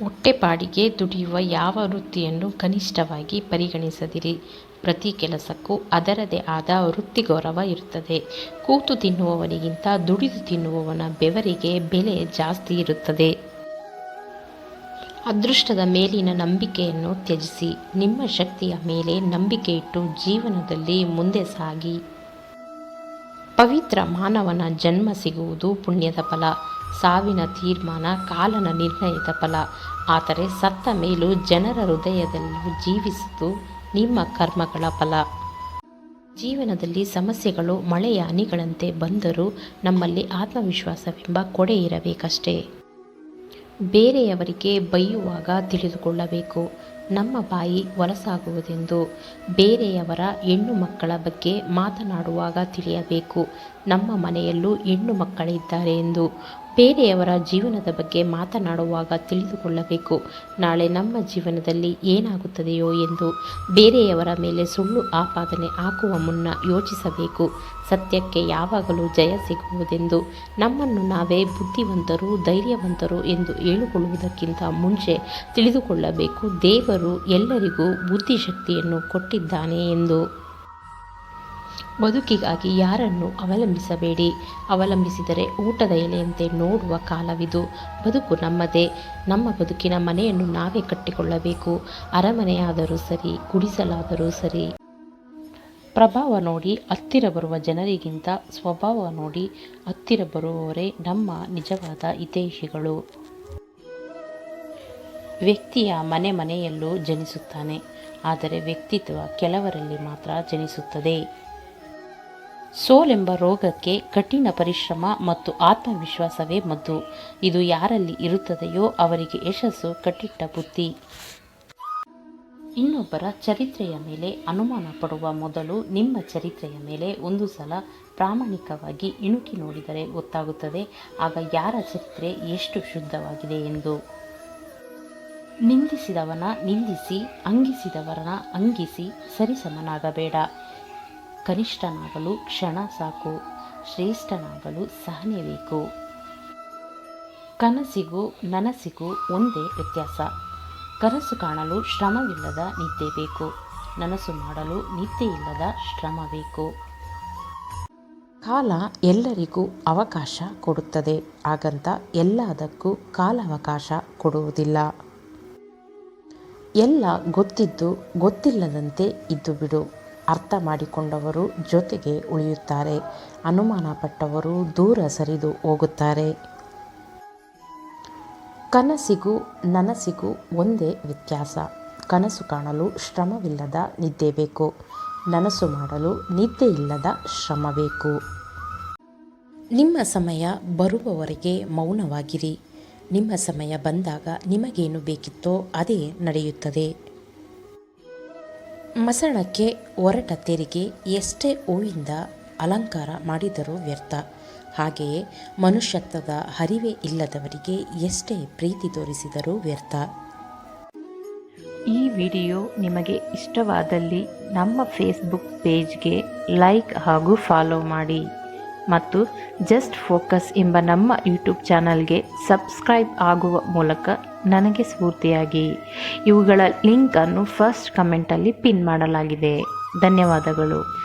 ಹೊಟ್ಟೆಪಾಡಿಗೆ ದುಡಿಯುವ ಯಾವ ವೃತ್ತಿಯನ್ನು ಕನಿಷ್ಠವಾಗಿ ಪರಿಗಣಿಸದಿರಿ. ಪ್ರತಿ ಕೆಲಸಕ್ಕೂ ಅದರದೇ ಆದ ವೃತ್ತಿ ಗೌರವ ಇರುತ್ತದೆ. ಕೂತು ತಿನ್ನುವವನಿಗಿಂತ ದುಡಿದು ತಿನ್ನುವವನ ಬೆವರಿಗೆ ಬೆಲೆ ಜಾಸ್ತಿ ಇರುತ್ತದೆ. ಅದೃಷ್ಟದ ಮೇಲಿನ ನಂಬಿಕೆಯನ್ನು ತ್ಯಜಿಸಿ. ನಿಮ್ಮ ಶಕ್ತಿಯ ಮೇಲೆ ನಂಬಿಕೆ ಇಟ್ಟು ಜೀವನದಲ್ಲಿ ಮುಂದೆ ಸಾಗಿ. ಪವಿತ್ರ ಮಾನವನ ಜನ್ಮ ಸಿಗುವುದು ಪುಣ್ಯದ ಫಲ. ಸಾವಿನ ತೀರ್ಮಾನ, ಕಾಲನ ನಿರ್ಣಯದ ಫಲ. ಆದರೆ ಸತ್ತ ಮೇಲೂ ಜನರ ಹೃದಯದಲ್ಲೂ ಜೀವಿಸುವುದು ನಿಮ್ಮ ಕರ್ಮಗಳ ಫಲ. ಜೀವನದಲ್ಲಿ ಸಮಸ್ಯೆಗಳು, ಮಳೆಯ ಹನಿಗಳಂತೆ ಬಂದರೂ ನಮ್ಮಲ್ಲಿ ಆತ್ಮವಿಶ್ವಾಸವೆಂಬ ಕೊಡೆ ಇರಬೇಕಷ್ಟೇ ಬೇರೆಯವರಿಗೆ ಬೈಯುವಾಗ ತಿಳಿದುಕೊಳ್ಳಬೇಕು ನಮ್ಮ ಬಾಯಿ ಹೊಲಸಾಗುವುದೆಂದು. ಬೇರೆಯವರ ಹೆಣ್ಣು ಮಕ್ಕಳ ಬಗ್ಗೆ ಮಾತನಾಡುವಾಗ ತಿಳಿಯಬೇಕು ನಮ್ಮ ಮನೆಯಲ್ಲೂ ಹೆಣ್ಣು ಮಕ್ಕಳಿದ್ದಾರೆ ಎಂದು. ಬೇರೆಯವರ ಜೀವನದ ಬಗ್ಗೆ ಮಾತನಾಡುವಾಗ ತಿಳಿದುಕೊಳ್ಳಬೇಕು ನಾಳೆ ನಮ್ಮ ಜೀವನದಲ್ಲಿ ಏನಾಗುತ್ತದೆಯೋ ಎಂದು. ಬೇರೆಯವರ ಮೇಲೆ ಸುಳ್ಳು ಆಪಾದನೆ ಹಾಕುವ ಮುನ್ನ ಯೋಚಿಸಬೇಕು ಸತ್ಯಕ್ಕೆ ಯಾವಾಗಲೂ ಜಯ ಸಿಗುವುದೆಂದು. ನಮ್ಮನ್ನು ನಾವೇ ಬುದ್ಧಿವಂತರು, ಧೈರ್ಯವಂತರು ಎಂದು ಹೇಳಿಕೊಳ್ಳುವುದಕ್ಕಿಂತ ಮುಂಚೆ ತಿಳಿದುಕೊಳ್ಳಬೇಕು ದೇವರು ಎಲ್ಲರಿಗೂ ಬುದ್ಧಿಶಕ್ತಿಯನ್ನು ಕೊಟ್ಟಿದ್ದಾನೆ ಎಂದು. ಬದುಕಿಗಾಗಿ ಯಾರನ್ನು ಅವಲಂಬಿಸಬೇಡಿ. ಅವಲಂಬಿಸಿದರೆ ಊಟದ ಎಲೆಯಂತೆ ನೋಡುವ ಕಾಲವಿದು. ಬದುಕು ನಮ್ಮದೇ. ನಮ್ಮ ಬದುಕಿನ ಮನೆಯನ್ನು ನಾವೇ ಕಟ್ಟಿಕೊಳ್ಳಬೇಕು. ಅರಮನೆಯಾದರೂ ಸರಿ, ಗುಡಿಸಲಾದರೂ ಸರಿ. ಪ್ರಭಾವ ನೋಡಿ ಹತ್ತಿರ ಬರುವ ಜನರಿಗಿಂತ ಸ್ವಭಾವ ನೋಡಿ ಹತ್ತಿರ ಬರುವವರೇ ನಮ್ಮ ನಿಜವಾದ ಹಿತೈಷಿಗಳು. ವ್ಯಕ್ತಿಯ ಮನೆ ಮನೆಯಲ್ಲೂ ಜನಿಸುತ್ತಾನೆ. ಆದರೆ ವ್ಯಕ್ತಿತ್ವ ಕೆಲವರಲ್ಲಿ ಮಾತ್ರ ಜನಿಸುತ್ತದೆ. ಸೋಲೆಂಬ ರೋಗಕ್ಕೆ ಕಠಿಣ ಪರಿಶ್ರಮ ಮತ್ತು ಆತ್ಮವಿಶ್ವಾಸವೇ ಮದ್ದು. ಇದು ಯಾರಲ್ಲಿ ಇರುತ್ತದೆಯೋ ಅವರಿಗೆ ಯಶಸ್ಸು ಕಟ್ಟಿಟ್ಟ ಬುದ್ಧಿ ಇನ್ನೊಬ್ಬರ ಚರಿತ್ರೆಯ ಮೇಲೆ ಅನುಮಾನ ಪಡುವ ಮೊದಲು ನಿಮ್ಮ ಚರಿತ್ರೆಯ ಮೇಲೆ ಒಂದು ಸಲ ಪ್ರಾಮಾಣಿಕವಾಗಿ ಇಣುಕಿ ನೋಡಿದರೆ ಗೊತ್ತಾಗುತ್ತದೆ ಆಗ ಯಾರ ಚರಿತ್ರೆ ಎಷ್ಟು ಶುದ್ಧವಾಗಿದೆ ಎಂದು. ನಿಂದಿಸಿದವನ ನಿಂದಿಸಿ, ಅಂಗಿಸಿದವರನ ಅಂಗಿಸಿ ಸರಿಸಮನಾಗಬೇಡ. ಕನಿಷ್ಠನಾಗಲು ಕ್ಷಣ ಸಾಕು. ಶ್ರೇಷ್ಠನಾಗಲು ಸಹನೆ ಬೇಕು. ಕನಸಿಗೂ ನನಸಿಗೂ ಒಂದೇ ವ್ಯತ್ಯಾಸ. ಕನಸು ಕಾಣಲು ಶ್ರಮವಿಲ್ಲದ ನಿದ್ದೆ ಬೇಕು. ನನಸು ಮಾಡಲು ನಿದ್ದೆಯಿಲ್ಲದ ಶ್ರಮ ಬೇಕು. ಕಾಲ ಎಲ್ಲರಿಗೂ ಅವಕಾಶ ಕೊಡುತ್ತದೆ. ಹಾಗಂತ ಎಲ್ಲದಕ್ಕೂ ಕಾಲಾವಕಾಶ ಕೊಡುವುದಿಲ್ಲ. ಎಲ್ಲ ಗೊತ್ತಿದ್ದು ಗೊತ್ತಿಲ್ಲದಂತೆ ಇದ್ದುಬಿಡು. ಅರ್ಥ ಮಾಡಿಕೊಂಡವರು ಜೊತೆಗೆ ಉಳಿಯುತ್ತಾರೆ. ಅನುಮಾನ ಪಟ್ಟವರು ದೂರ ಸರಿದು ಹೋಗುತ್ತಾರೆ. ಕನಸಿಗೂ ನನಸಿಗೂ ಒಂದೇ ವ್ಯತ್ಯಾಸ. ಕನಸು ಕಾಣಲು ಶ್ರಮವಿಲ್ಲದ ನಿದ್ದೆ ಬೇಕು. ನನಸು ಮಾಡಲು ನಿದ್ದೆಯಿಲ್ಲದ ಶ್ರಮ ಬೇಕು. ನಿಮ್ಮ ಸಮಯ ಬರುವವರೆಗೆ ಮೌನವಾಗಿರಿ. ನಿಮ್ಮ ಸಮಯ ಬಂದಾಗ ನಿಮಗೇನು ಬೇಕಿತ್ತೋ ಅದೇ ನಡೆಯುತ್ತದೆ. ಮಸಣಕ್ಕೆ ಒರಟ ತೆರಿಗೆ ಎಷ್ಟೇ ಹೂವಿಂದ ಅಲಂಕಾರ ಮಾಡಿದರೂ ವ್ಯರ್ಥ. ಹಾಗೆಯೇ ಮನುಷ್ಯತ್ವದ ಹರಿವೆ ಇಲ್ಲದವರಿಗೆ ಎಷ್ಟೇ ಪ್ರೀತಿ ತೋರಿಸಿದರೂ ವ್ಯರ್ಥ. ಈ ವಿಡಿಯೋ ನಿಮಗೆ ಇಷ್ಟವಾದಲ್ಲಿ ನಮ್ಮ ಫೇಸ್ಬುಕ್ ಪೇಜ್ಗೆ ಲೈಕ್ ಹಾಗೂ ಫಾಲೋ ಮಾಡಿ ಮತ್ತು ಜಸ್ಟ್ ಫೋಕಸ್ ಎಂಬ ನಮ್ಮ ಯೂಟ್ಯೂಬ್ ಚಾನಲ್ಗೆ ಸಬ್ಸ್ಕ್ರೈಬ್ ಆಗುವ ಮೂಲಕ ನನಗೆ ಸ್ಫೂರ್ತಿಯಾಗಿ. ಇವುಗಳ ಲಿಂಕನ್ನು ಫಸ್ಟ್ ಕಮೆಂಟಲ್ಲಿ ಪಿನ್ ಮಾಡಲಾಗಿದೆ. ಧನ್ಯವಾದಗಳು.